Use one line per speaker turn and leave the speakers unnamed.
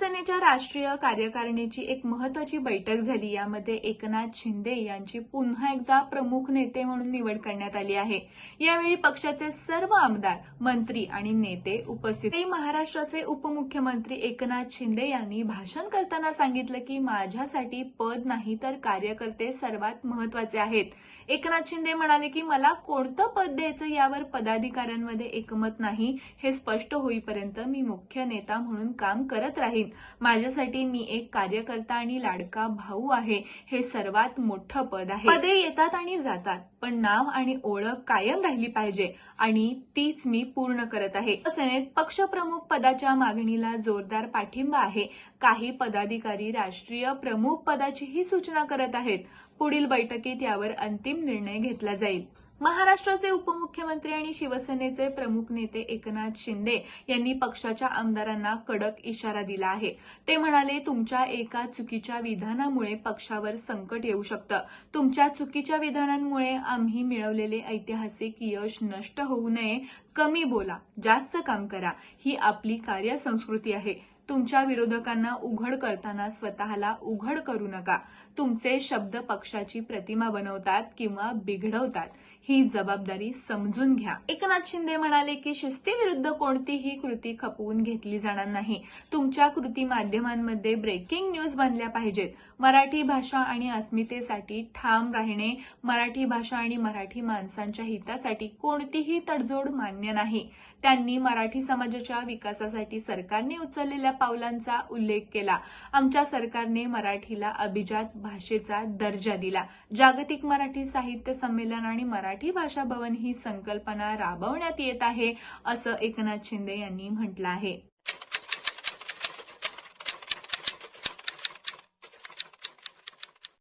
शिवसेनेच्या राष्ट्रीय कार्यकारिणीची एक महत्वाची बैठक झाली. यामध्ये एकनाथ शिंदे यांची पुन्हा एकदा प्रमुख नेते म्हणून निवड करण्यात आली आहे. यावेळी पक्षाचे सर्व आमदार मंत्री आणि नेते उपस्थित. महाराष्ट्राचे उपमुख्यमंत्री एकनाथ शिंदे यांनी भाषण करताना सांगितलं की माझ्यासाठी पद नाही तर कार्यकर्ते सर्वात महत्त्वाचे आहेत. एकनाथ शिंदे म्हणाले की मला कोणतं पद द्यायचं यावर पदाधिकाऱ्यांमध्ये एकमत नाही. हे स्पष्ट होईपर्यंत मी मुख्य नेता म्हणून काम करत राहीन. माझ्यासाठी मी एक कार्यकर्ता आणि लाडका भाऊ आहे. हे सर्वात मोठं पद आहे. पदे येतात आणि जातात पण नाव आणि ओळख कायम राहिली पाहिजे आणि तीच मी पूर्ण करत आहे. सेनेत पक्षप्रमुख पदाच्या मागणीला जोरदार पाठिंबा आहे. काही पदाधिकारी राष्ट्रीय प्रमुख पदाचीही सूचना करत आहेत. पुढील बैठकीत यावर अंतिम निर्णय घेतला जाईल. महाराष्ट्राचे उपमुख्यमंत्री आणि शिवसेनेचे प्रमुख नेते एकनाथ शिंदे यांनी पक्षाच्या आमदारांना कडक इशारा दिला आहे. ते म्हणाले तुमच्या एका चुकीच्या विधानामुळे पक्षावर संकट येऊ शकतं. तुमच्या चुकीच्या विधानांमुळे आम्ही मिळवलेले ऐतिहासिक यश नष्ट होऊ नये. कमी बोला जास्त काम करा. ही आपली कार्यसंस्कृती आहे. तुमच्या विरोधकांना उघड करताना स्वतःला उघड करू नका. तुमचे शब्द पक्षाची प्रतिमा बनवतात किंवा बिघडवतात. ही जबाबदारी समजून घ्या. एकनाथ शिंदे म्हणाले की शिस्तीविरुद्ध कोणतीही कृती खपवून घेतली जाणार नाही. तुमच्या कृती माध्यमांमध्ये ब्रेकिंग न्यूज बनल्या पाहिजेत. मराठी भाषा आणि अस्मितेसाठी ठाम राहणे मराठी भाषा आणि मराठी माणसांच्या हितासाठी कोणतीही तडजोड मान्य नाही. त्यांनी मराठी समाजाच्या विकासासाठी सरकारने उचललेल्या पावलांचा उल्लेख केला. आमच्या सरकारने मराठीला अभिजात भाषेचा दर्जा दिला. जागतिक मराठी साहित्य संमेलन आणि मराठी भाषा भवन ही संकल्पना राबवण्यात येत आहे असं एकनाथ शिंदे यांनी म्हटलं आहे.